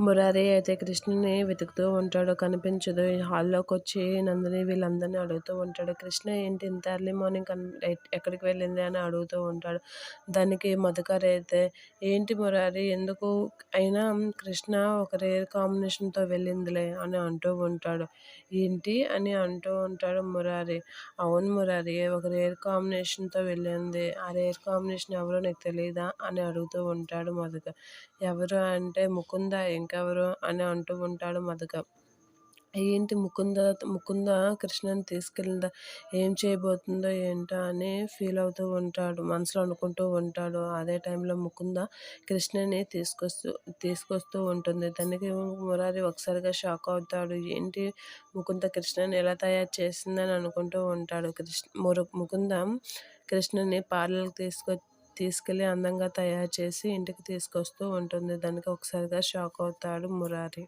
మురారి అయితే కృష్ణని వెతుకుతూ ఉంటాడు. కనిపించదు. హాల్లోకి వచ్చి నందిని వీళ్ళందరినీ అడుగుతూ ఉంటాడు. కృష్ణ ఏంటి ఇంత ఎర్లీ మార్నింగ్ కన్ ఎ- ఎక్కడికి వెళ్ళింది? అని అడుగుతూ ఉంటాడు. దానికి మధుకర్ అయితే ఏంటి మురారి ఎందుకు అయినా కృష్ణ ఒక రేర్ కాంబినేషన్తో వెళ్ళిందిలే అని అంటూ ఉంటాడు. ఏంటి? అని అంటూ ఉంటాడు మురారి. అవును మురారి ఒక రేర్ కాంబినేషన్తో వెళ్ళింది. ఆ రేర్ కాంబినేషన్ ఎవరో నీకు తెలియదా అని అడుగుతూ ఉంటాడు మధుకర్. ఎవరు? అంటే ముకుంద ఇంకెవరు అని అంటూ ఉంటాడు మధుకర్ ఏంటి ముకుంద ముకుంద కృష్ణని తీసుకెళ్ళిందా? ఏం చేయబోతుందో ఏంటో అని ఫీల్ అవుతూ ఉంటాడు మనసులో అనుకుంటూ ఉంటాడు. అదే టైంలో ముకుంద కృష్ణని తీసుకొస్తూ తీసుకొస్తూ ఉంటుంది. దానికి మురారి ఒకసారిగా షాక్ అవుతాడు. ఏంటి ముకుంద కృష్ణని ఎలా తయారు చేసిందని అనుకుంటూ ఉంటాడు. కృష్ణ మురు ముకుంద కృష్ణని పార్లర్కి తీసుకొ తీసుకెళ్ళి అందంగా తయారు చేసి ఇంటికి తీసుకొస్తూ ఉంటుంది. దానికి ఒకసారిగా షాక్ అవుతాడు మురారి.